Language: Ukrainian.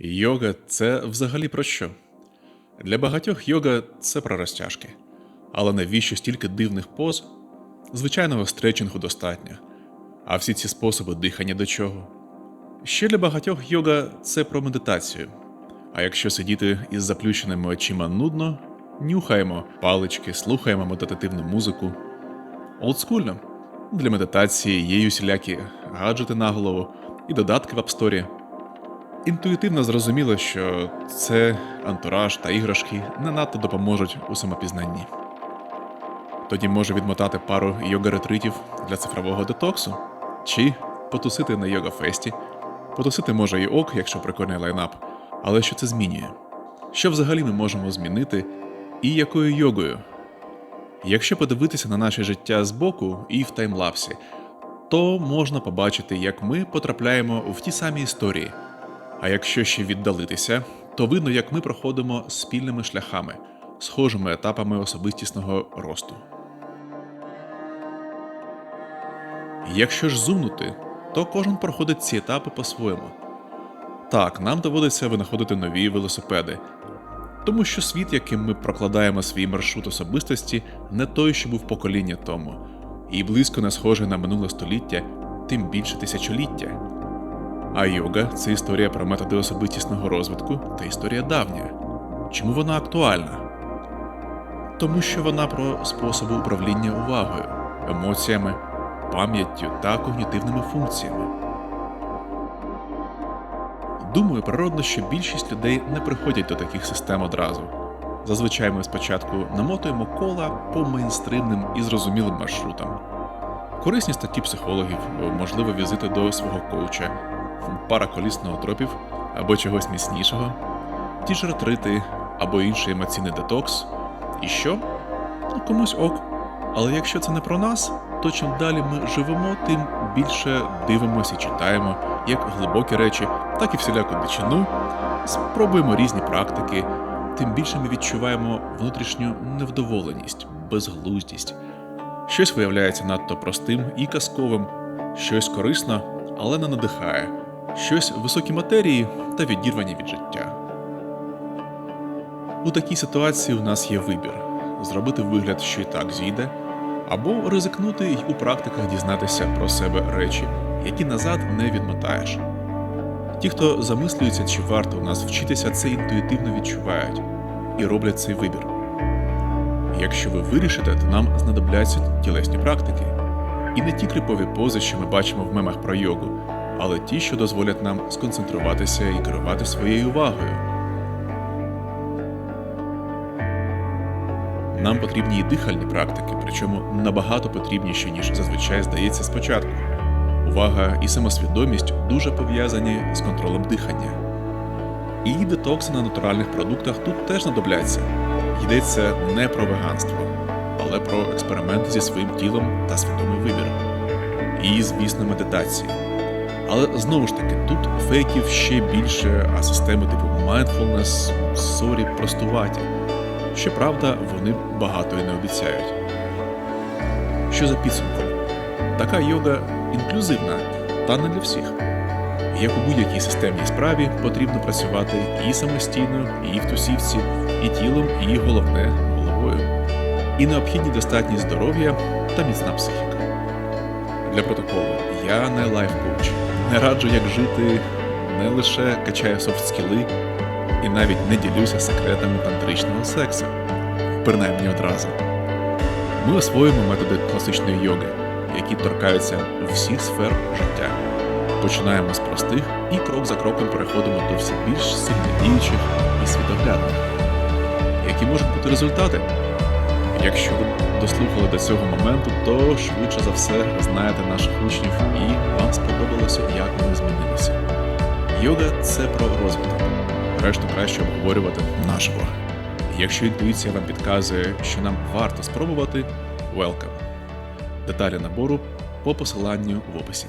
Йога це взагалі про що? Для багатьох йога це про розтяжки. Але навіщо стільки дивних поз? Звичайного стретчингу достатньо. А всі ці способи дихання до чого? Ще для багатьох йога це про медитацію. А якщо сидіти із заплющеними очима нудно, нюхаємо палички, слухаємо медитативну музику. Олдскульно. Для медитації є усілякі гаджети на голову і додатки в Store. Інтуїтивно зрозуміло, що це антураж та іграшки не надто допоможуть у самопізнанні. Тоді може відмотати пару йога-ретритів для цифрового детоксу, чи потусити на йога-фесті. Потусити може і ок, якщо прикольний лайнап, але що це змінює? Що взагалі ми можемо змінити і якою йогою? Якщо подивитися на наше життя збоку і в таймлапсі, то можна побачити, як ми потрапляємо в ті самі історії. А якщо ще віддалитися, то видно, як ми проходимо спільними шляхами, схожими етапами особистісного росту. Якщо ж зумнути, то кожен проходить ці етапи по-своєму. Так, нам доводиться винаходити нові велосипеди, тому що світ, яким ми прокладаємо свій маршрут особистості, не той, що був покоління тому, і близько не схожий на минуле століття, тим більше тисячоліття. А йога це історія про методи особистісного розвитку та історія давня. Чому вона актуальна? Тому що вона про способи управління увагою, емоціями, пам'яттю та когнітивними функціями. Думаю, природно, що більшість людей не приходять до таких систем одразу. Зазвичай ми спочатку намотуємо кола по мейнстримним і зрозумілим маршрутам. Корисні статті психологів, можливо, візити до свого коуча, пара колісного тропів або чогось міцнішого, ті ж ретрити або інший емоційний детокс. І що? Ну, комусь ок. Але якщо це не про нас, то чим далі ми живемо, тим більше дивимося і читаємо як глибокі речі, так і всіляку дичину, спробуємо різні практики, тим більше ми відчуваємо внутрішню невдоволеність, безглуздість. Щось виявляється надто простим і казковим, щось корисно, але не надихає, щось високі матерії та відірвані від життя. У такій ситуації у нас є вибір зробити вигляд, що і так зійде, або ризикнути й у практиках дізнатися про себе речі, які назад не відмотаєш. Ті, хто замислюється, чи варто у нас вчитися, це інтуїтивно відчувають і роблять цей вибір. Якщо ви вирішите, то нам знадобляться тілесні практики. І не ті крипові пози, що ми бачимо в мемах про йогу, але ті, що дозволять нам сконцентруватися і керувати своєю увагою. Нам потрібні і дихальні практики, причому набагато потрібніші, ніж зазвичай здається спочатку. Увага і самосвідомість дуже пов'язані з контролем дихання. І детокси на натуральних продуктах тут теж знадобляться. Йдеться не про веганство, але про експерименти зі своїм тілом та свідомий вибір. І, звісно, медитації. Але знову ж таки, тут фейків ще більше, а системи типу mindfulness, сорі, простуваті. Щоправда, вони багато і не обіцяють. Що за підсумком? Така йога інклюзивна, та не для всіх. Як у будь-якій системній справі потрібно працювати і самостійно, і в тусівці, і тілом, і головне головою. І необхідні достатні здоров'я та міцна психіка. Для протоколу я не лайф-коуч, раджу, як жити, не лише качаю софт-скіли і навіть не ділюся секретами тантричного сексу, принаймні одразу. Ми освоїмо методи класичної йоги, які торкаються всіх сфер життя. Починаємо з простих і крок за кроком переходимо до все більш сильнодіючих і світоглядних. Які можуть бути результати? Якщо ви дослухали до цього моменту, то швидше за все знаєте наших учнів і вам сподобалося, як вони змінилися. Йога це про розвиток. Решту краще обговорювати наживо. Якщо інтуїція вам підказує, що нам варто спробувати, welcome. Деталі набору по посиланню в описі.